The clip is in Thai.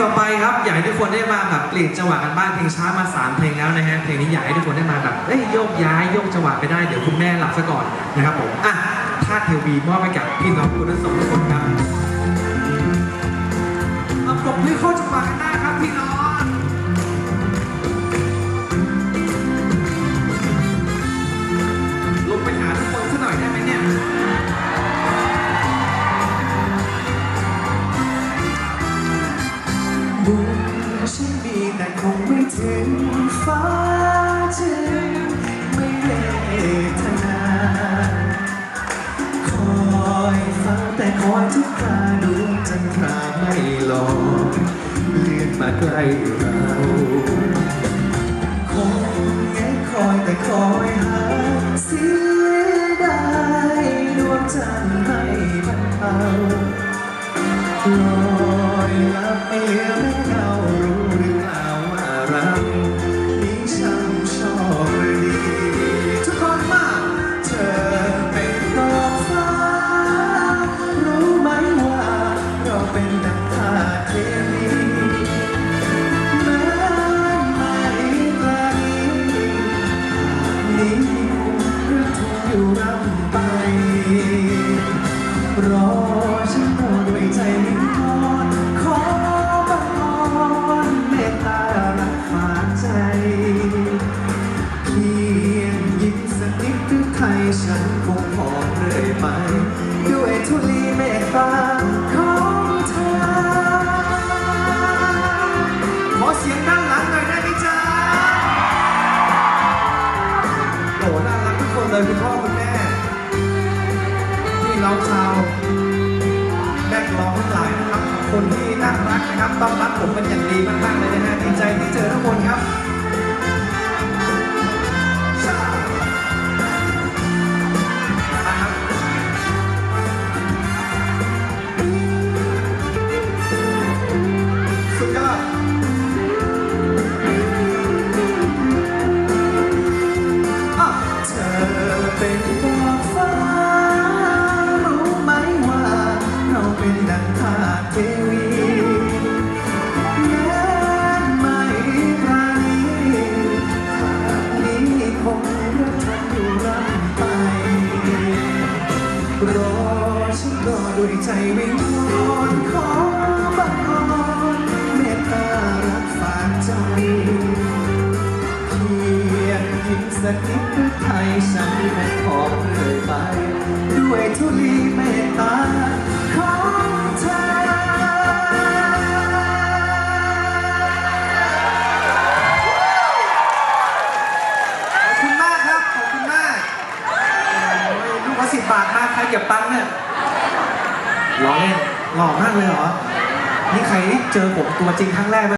ต่อไปครับอยากให้ทุกคนได้มาแบบเปลี่ยนจังหวะกันบ้างเพลงช้ามาสามเพลงแล้วนะฮะเพลงนี้อยากให้ทุกคนได้มาแบบเอ้ยโยกย้ายโยกจังหวะไปได้เดี๋ยวคุณแม่หลับซะก่อนนะครับผมอะท่าเทวีมอบให้กับพี่น้องคุณทั้งสองคนครับเอาปรบมือเข้าจังหวะกันได้ครับพี่น้อง บุญฉันมีแต่คงไม่ถึงฟ้าจึงไม่เวทนาคอยฟังแต่คอยทุกคราดวงจันทราไม่หลอกเลื่อนมาใกล้เราคงแงคอยแต่คอยหาเสียดายดวงจันทร์ให้มันเอาลอยลับไปเหลือ เป็นดังธาตุเทวีแม้ไม่ปราณีนี้หรือทุกอยู่รำไปรอฉันรอด้วยใจวิงวอนขอบังอ่อนเมตตารักฝากใจเพียงยิ้มสักนิดหรือไทยฉันคงพอเรื่อยไปด้วยทุลีเมตตา ยคุณพ่อคุณแม่พี่น้องชาวแบกร้องทั้งหลายนะครับคนที่น่ารักนะครับต้อนรับผมเป็นอย่างดีมากๆเลยนะฮะดีใจที่เจอทุกคนครับครับสุดยอด เป็นดอกฟ้า รู้ไหมว่าเราเป็นดังธาตุเทวีแม้ไม่ปราณีภาพนี้คงรักเธออยู่รำไป รอฉันรอด้วยใจวิงวอนขอบังอ่อนเมตตารักฝากใจเพียงยิ้มสักนิดหรือไทยฉันคง เลยไปด้วยทุลีเมตตาของเธอขอบคุณมากครับ ขอบคุณมากโอ้ยลูกละสิบบาทมากใครเก็บตังค์เนี่ยล้อเล่นหล่อมากเลยเหรอ นี่ใครเจอผมตัวจริงครั้งแรกไหม